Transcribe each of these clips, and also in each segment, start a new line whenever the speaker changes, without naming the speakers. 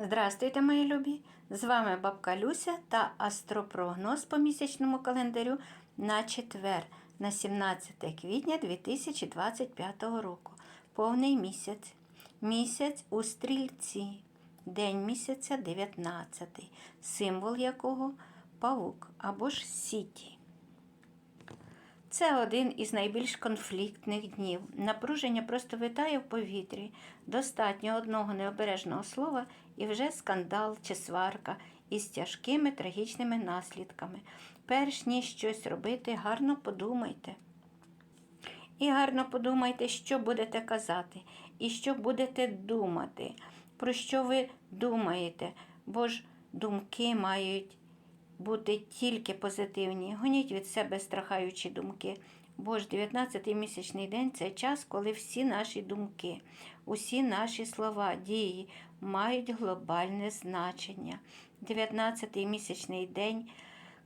Здравствуйте, мої любі! З вами бабка Люся та астропрогноз по місячному календарю на четвер, на 17 квітня 2025 року. Повний місяць. Місяць у стрільці. День місяця 19, символ якого павук або ж сіті. Це один із найбільш конфліктних днів. Напруження просто витає в повітрі. Достатньо одного необережного слова і вже скандал чи сварка із тяжкими трагічними наслідками. Перш ніж щось робити, гарно подумайте. І гарно подумайте, що будете казати, і що будете думати, про що ви думаєте, бо ж думки мають бути тільки позитивні. Гоніть від себе страхаючі думки. Бо ж 19-й місячний день це час, коли всі наші думки, усі наші слова, дії мають глобальне значення. 19-й місячний день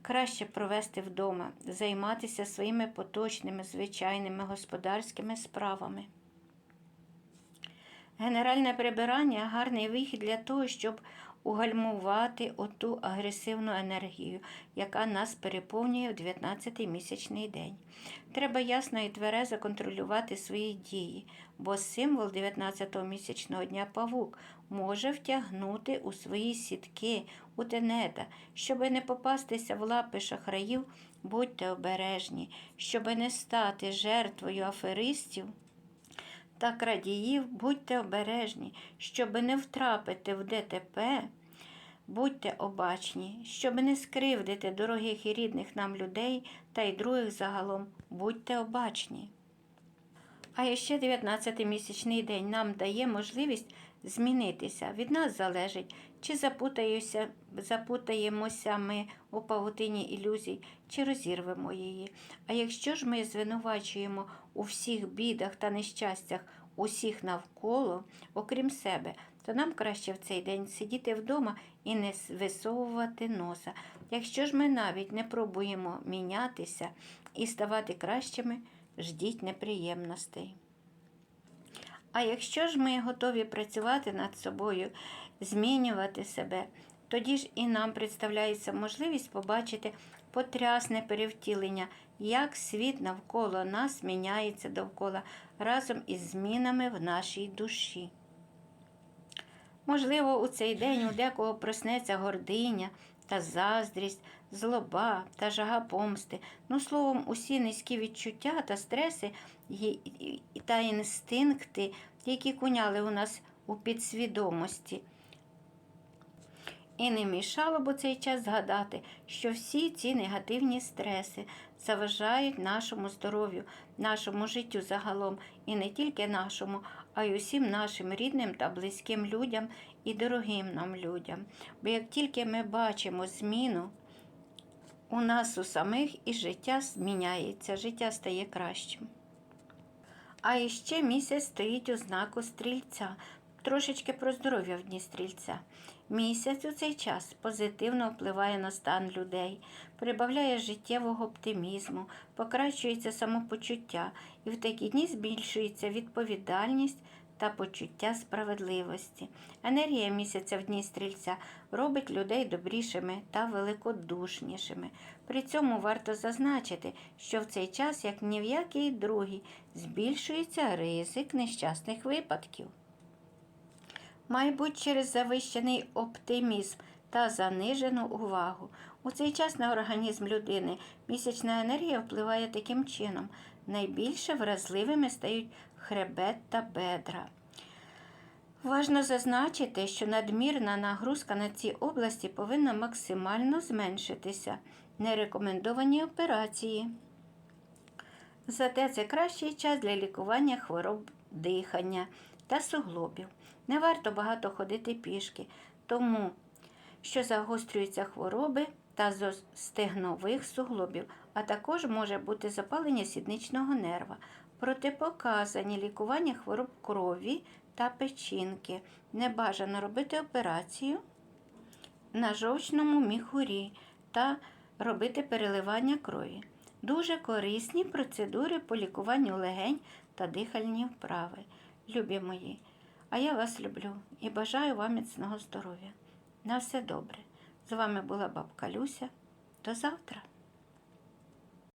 краще провести вдома, займатися своїми поточними, звичайними господарськими справами. Генеральне прибирання гарний вихід для того, щоб угальмувати оту агресивну енергію, яка нас переповнює в 19-й місячний день. Треба ясно і тверезо контролювати свої дії, бо символ 19-го місячного дня павук може втягнути у свої сітки, у тенета, щоби не попастися в лапи шахраїв, будьте обережні, щоби не стати жертвою аферистів та крадіїв, будьте обережні, щоби не втрапити в ДТП, будьте обачні, щоби не скривдити дорогих і рідних нам людей та й других загалом, будьте обачні. А ще 19-й місячний день нам дає можливість змінитися. Від нас залежить, чи запутаємося ми у павутині ілюзій, чи розірвемо її. А якщо ж ми звинувачуємо у всіх бідах та нещастях усіх навколо, окрім себе, то нам краще в цей день сидіти вдома і не висовувати носа. Якщо ж ми навіть не пробуємо мінятися і ставати кращими, ждіть неприємностей. А якщо ж ми готові працювати над собою, змінювати себе, тоді ж і нам представляється можливість побачити потрясне перевтілення, як світ навколо нас міняється довкола разом із змінами в нашій душі. Можливо, у цей день у декого проснеться гординя та заздрість, злоба та жага помсти. Ну, словом, усі низькі відчуття та стреси та інстинкти, які куняли у нас у підсвідомості. І не мішало б у цей час згадати, що всі ці негативні стреси заважають нашому здоров'ю, нашому життю загалом, і не тільки нашому, а й усім нашим рідним та близьким людям і дорогим нам людям. Бо як тільки ми бачимо зміну, у нас у самих і життя зміняється, життя стає кращим. А іще місяць стоїть у знаку стрільця. Трошечки про здоров'я в дні стрільця. Місяць у цей час позитивно впливає на стан людей, прибавляє життєвого оптимізму, покращується самопочуття, і в такі дні збільшується відповідальність та почуття справедливості. Енергія місяця в дні стрільця робить людей добрішими та великодушнішими. При цьому варто зазначити, що в цей час, як ні в який другий, збільшується ризик нещасних випадків. Мабуть, через завищений оптимізм та занижену увагу. У цей час на організм людини місячна енергія впливає таким чином. Найбільше вразливими стають хребет та бедра. Важно зазначити, що надмірна нагрузка на ці області повинна максимально зменшитися. Нерекомендовані операції. Зате це кращий час для лікування хвороб дихання та суглобів. Не варто багато ходити пішки, тому що загострюються хвороби та стегнових суглобів, а також може бути запалення сідничного нерва. Протипоказані лікування хвороб крові та печінки. Не бажано робити операцію на жовчному міхурі та робити переливання крові. Дуже корисні процедури по лікуванню легень та дихальні вправи. Любі мої. А я вас люблю і бажаю вам міцного здоров'я. На все добре. З вами була бабка Люся. До завтра.